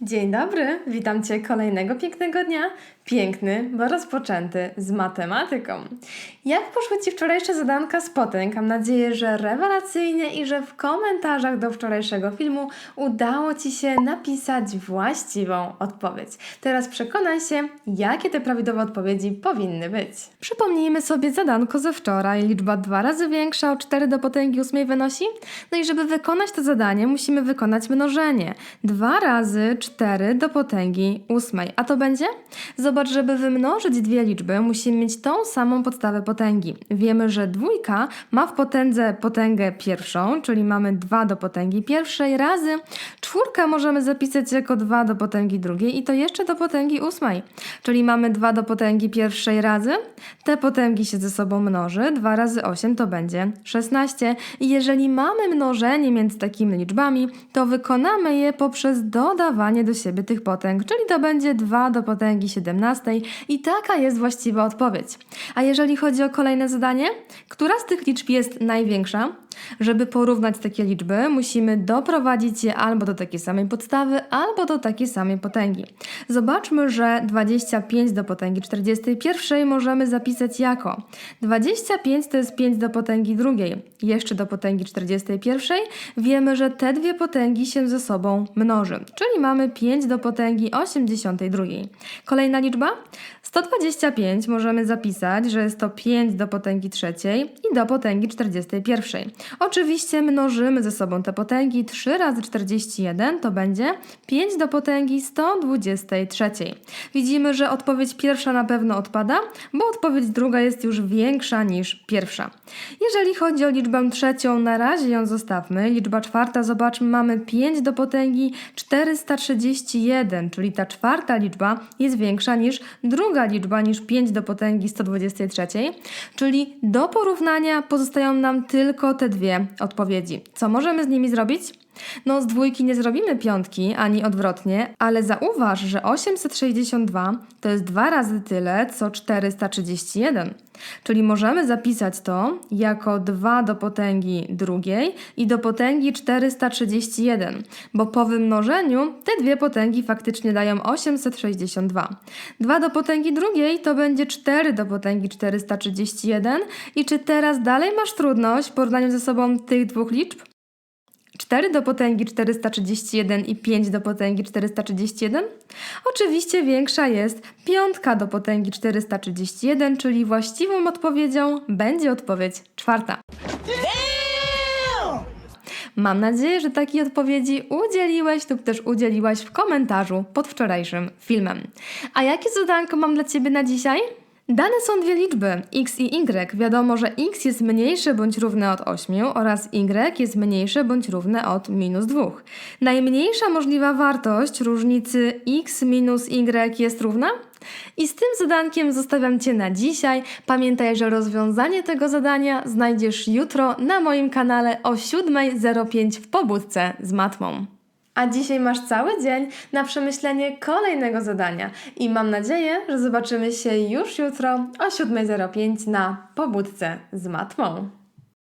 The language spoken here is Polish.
Dzień dobry, witam Cię kolejnego pięknego dnia. Piękny, bo rozpoczęty z matematyką. Jak poszły Ci wczorajsze zadanka z potęg? Mam nadzieję, że rewelacyjnie i że w komentarzach do wczorajszego filmu udało Ci się napisać właściwą odpowiedź. Teraz przekonaj się, jakie te prawidłowe odpowiedzi powinny być. Przypomnijmy sobie zadanko ze wczoraj. Liczba dwa razy większa o 4 do potęgi ósmej wynosi? No i żeby wykonać to zadanie, musimy wykonać mnożenie. 2 razy 4 do potęgi ósmej. A to będzie? Zobacz, żeby wymnożyć dwie liczby, musimy mieć tą samą podstawę potęgi. Wiemy, że dwójka ma w potędze potęgę pierwszą, czyli mamy 2 do potęgi pierwszej razy. Czwórkę możemy zapisać jako 2 do potęgi drugiej i to jeszcze do potęgi ósmej. Czyli mamy 2 do potęgi pierwszej razy. Te potęgi się ze sobą mnoży. 2 razy 8 to będzie 16. I jeżeli mamy mnożenie między takimi liczbami, to wykonamy je poprzez dodawanie do siebie tych potęg, czyli to będzie 2 do potęgi 17 i taka jest właściwa odpowiedź. A jeżeli chodzi o kolejne zadanie, która z tych liczb jest największa? Żeby porównać takie liczby, musimy doprowadzić je albo do takiej samej podstawy, albo do takiej samej potęgi. Zobaczmy, że 25 do potęgi 41 możemy zapisać jako 25 to jest 5 do potęgi drugiej, jeszcze do potęgi 41 wiemy, że te dwie potęgi się ze sobą mnoży, czyli mamy 5 do potęgi 82. Kolejna liczba? 125 możemy zapisać, że jest to 5 do potęgi trzeciej i do potęgi 41. Oczywiście mnożymy ze sobą te potęgi. 3 razy 41 to będzie 5 do potęgi 123. Widzimy, że odpowiedź pierwsza na pewno odpada, bo odpowiedź druga jest już większa niż pierwsza. Jeżeli chodzi o liczbę trzecią, na razie ją zostawmy. Liczba czwarta, zobaczmy, mamy 5 do potęgi 431, czyli ta czwarta liczba jest większa niż druga liczba, niż 5 do potęgi 123, czyli do porównania pozostają nam tylko te dwie odpowiedzi. Co możemy z nimi zrobić? No, z dwójki nie zrobimy piątki, ani odwrotnie, ale zauważ, że 862 to jest dwa razy tyle, co 431. Czyli możemy zapisać to jako 2 do potęgi drugiej i do potęgi 431, bo po wymnożeniu te dwie potęgi faktycznie dają 862. 2 do potęgi drugiej to będzie 4 do potęgi 431 i czy teraz dalej masz trudność w porównaniu ze sobą tych dwóch liczb? 4 do potęgi 431 i 5 do potęgi 431? Oczywiście większa jest piątka do potęgi 431, czyli właściwą odpowiedzią będzie odpowiedź czwarta. Mam nadzieję, że takiej odpowiedzi udzieliłeś lub też udzieliłaś w komentarzu pod wczorajszym filmem. A jakie zadanko mam dla Ciebie na dzisiaj? Dane są dwie liczby, x i y. Wiadomo, że x jest mniejsze bądź równe od 8 oraz y jest mniejsze bądź równe od minus 2. Najmniejsza możliwa wartość różnicy x minus y jest równa? I z tym zadankiem zostawiam Cię na dzisiaj. Pamiętaj, że rozwiązanie tego zadania znajdziesz jutro na moim kanale o 7.05 w pobudce z matmą. A dzisiaj masz cały dzień na przemyślenie kolejnego zadania i mam nadzieję, że zobaczymy się już jutro o 7.05 na pobudce z matmą.